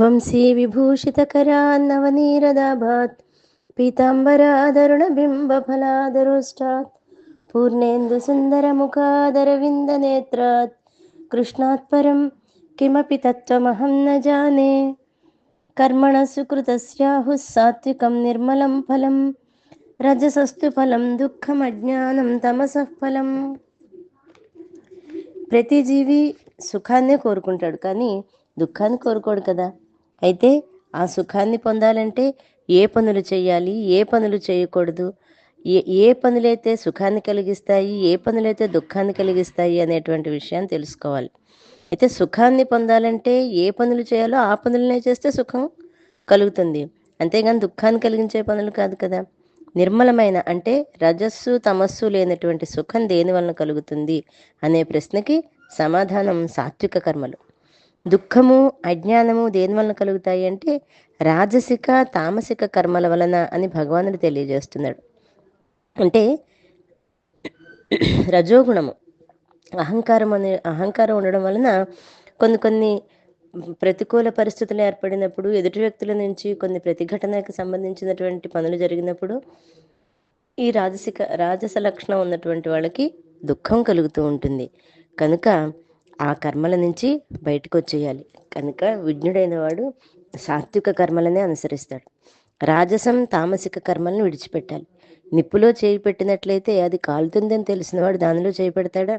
వంశీ విభూషితకరా నవనీరదాభాత్ పీతాంబరాదరుణబింబఫలాదరుష్టాత్ पूर्णेन्दुसुन्दरमुखादरविन्दनेत्रात् कृष्णात् परं किमपि तत्त्वमहं न जाने कर्मणः सुकृतस्याहुः सात्विकं निर्मलं फलं रजसस्तु फलं దుఃఖమజ్ఞానం తమసః ఫలం. ప్రతి జీవి సుఖాన్నే కోరుకుంటాడు కానీ దుఃఖాన్ని కోరుకోడు కదా. అయితే ఆ సుఖాన్ని పొందాలంటే ఏ పనులు చేయాలి? ఏ పనులు చేయకూడదు? ఏ ఏ పనులైతే సుఖాన్ని కలిగిస్తాయి ఏ పనులైతే దుఃఖాన్ని కలిగిస్తాయి అనేటువంటి విషయాన్ని తెలుసుకోవాలి. అయితే సుఖాన్ని పొందాలంటే ఏ పనులు చేయాలో ఆ పనులనే చేస్తే సుఖం కలుగుతుంది. అంతేగాని దుఃఖాన్ని కలిగించే పనులు కాదు కదా. నిర్మలమైన అంటే రజస్సు తమస్సు లేనటువంటి సుఖం దేని వలన కలుగుతుంది? అనే ప్రశ్నకి సమాధానం సాత్విక కర్మలు. దుఃఖము అజ్ఞానము దేని వలన కలుగుతాయి అంటే రాజసిక తామసిక కర్మల వలన అని భగవానుడు తెలియజేస్తున్నాడు. అంటే రజోగుణము అహంకారం అనే అహంకారం ఉండడం వలన కొన్ని కొన్ని ప్రతికూల పరిస్థితులు ఏర్పడినప్పుడు ఎదుటి వ్యక్తుల నుంచి కొన్ని ప్రతిఘటనకు సంబంధించినటువంటి పనులు జరిగినప్పుడు ఈ రాజసిక రాజస లక్షణం ఉన్నటువంటి వాళ్ళకి దుఃఖం కలుగుతూ ఉంటుంది. కనుక ఆ కర్మల నుంచి బయటకు వచ్చేయాలి కనుక విజ్ఞుడైన వాడు సాత్విక కర్మలనే అనుసరిస్తాడు. రాజసం తామసిక కర్మలను విడిచిపెట్టాలి. నిప్పులో చేయి పెట్టినట్లయితే అది కాలుతుందని తెలిసినవాడు దానిలో చేయి పెడతాడా?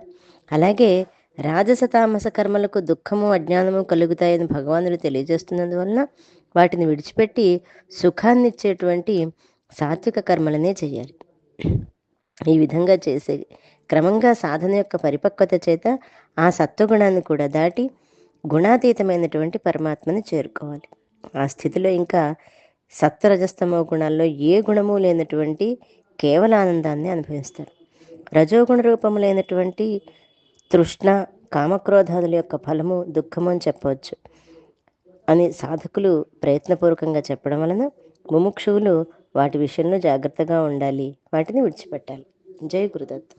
అలాగే రాజస తామస కర్మలకు దుఃఖము అజ్ఞానము కలుగుతాయని భగవానుడు తెలియజేస్తున్నందువలన వాటిని విడిచిపెట్టి సుఖాన్ని ఇచ్చేటువంటి సాత్విక కర్మలనే చేయాలి. ఈ విధంగా చేసే క్రమంగా సాధన యొక్క పరిపక్వత చేత ఆ సత్వగుణాన్ని కూడా దాటి గుణాతీతమైనటువంటి పరమాత్మని చేరుకోవాలి. ఆ స్థితిలో ఇంకా సత్వరజస్తమో గుణాల్లో ఏ గుణము లేనటువంటి కేవల ఆనందాన్ని అనుభవిస్తారు. రజోగుణ రూపములైనటువంటి తృష్ణ కామక్రోధాదుల యొక్క ఫలము దుఃఖము అని చెప్పవచ్చు అని సాధకులు ప్రయత్నపూర్వకంగా చెప్పడం వలన ముముక్షువులు వాటి విషయంలో జాగ్రత్తగా ఉండాలి వాటిని విడిచిపెట్టాలి. జై గురుదత్.